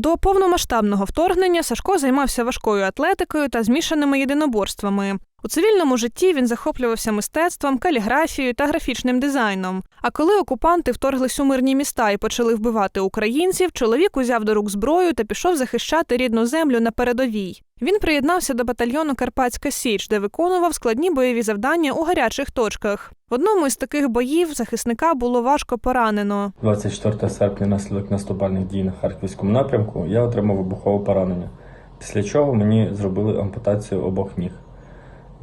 До повномасштабного вторгнення Сашко займався важкою атлетикою та змішаними єдиноборствами. У цивільному житті він захоплювався мистецтвом, каліграфією та графічним дизайном. А коли окупанти вторглись у мирні міста і почали вбивати українців, чоловік узяв до рук зброю та пішов захищати рідну землю на передовій. Він приєднався до батальйону Карпатська Січ, де виконував складні бойові завдання у гарячих точках. В одному із таких боїв захисника було важко поранено. 24 серпня наслідок наступальних дій на харківському напрямку я отримав вибухове поранення, після чого мені зробили ампутацію обох ніг.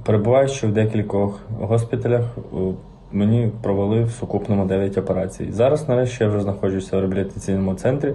Перебуваючи в декількох госпіталях, мені провели в сукупному 9 операцій. Зараз, нарешті, я вже знаходжуся в реабілітаційному центрі,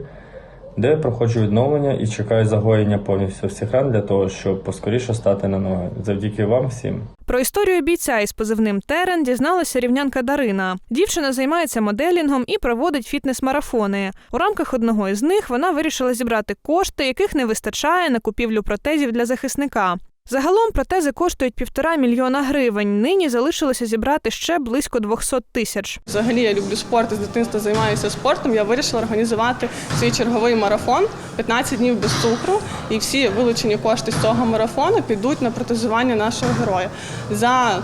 де проходжу відновлення і чекаю загоєння повністю всіх ран для того, щоб поскоріше стати на ноги. Завдяки вам всім. Про історію бійця із позивним Терен дізналася рівнянка Дарина. Дівчина займається моделінгом і проводить фітнес-марафони. У рамках одного із них вона вирішила зібрати кошти, яких не вистачає на купівлю протезів для захисника. Загалом протези коштують півтора мільйона гривень. Нині залишилося зібрати ще близько 200 тисяч. Взагалі я люблю спорт з дитинства займаюся спортом. Я вирішила організувати свій черговий марафон 15 днів без цукру. І всі вилучені кошти з цього марафону підуть на протезування нашого героя. За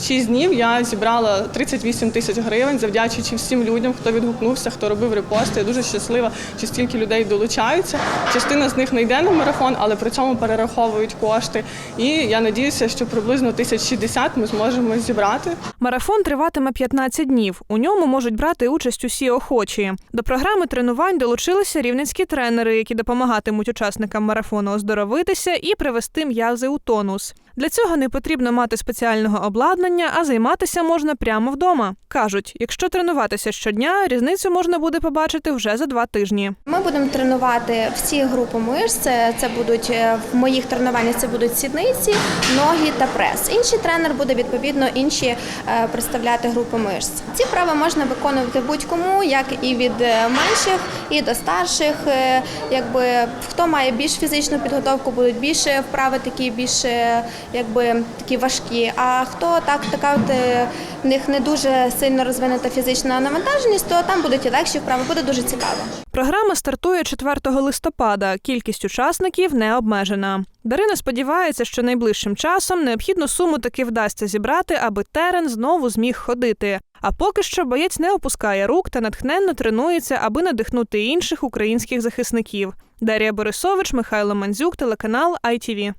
6 днів я зібрала 38 тисяч гривень, завдячуючи всім людям, хто відгукнувся, хто робив репости. Я дуже щаслива, що стільки людей долучаються. Частина з них не йде на марафон, але при цьому перераховують кошти. І я надіюся, що приблизно 1060 ми зможемо зібрати. Марафон триватиме 15 днів. У ньому можуть брати участь усі охочі. До програми тренувань долучилися рівненські тренери, які допомагатимуть учасникам марафону оздоровитися і привести м'язи у тонус. Для цього не потрібно мати спеціального обладнання, а займатися можна прямо вдома. кажуть, якщо тренуватися щодня, різницю можна буде побачити вже за два тижні. Ми будемо тренувати всі групи мишць. Це, будуть е, в моїх тренуваннях це будуть сідниці, ноги та прес. Інший тренер буде відповідно інші е, представляти групи мишць. Ці вправи можна виконувати будь-кому, як і від е, менших, і до старших. Якби хто має більш фізичну підготовку, будуть більше вправи, такі більш е, якби такі важкі. А хто так така от е, в них не дуже сильно розвинута фізична навантаженість, то там будуть і легші вправи, буде дуже цікаво. Програма стартує 4 листопада. Кількість учасників не обмежена. Дарина сподівається, що найближчим часом необхідну суму таки вдасться зібрати, аби терен знову зміг ходити. А поки що боєць не опускає рук та натхненно тренується, аби надихнути інших українських захисників. Дар'я Борисович, Михайло Мандзюк, телеканал ITV.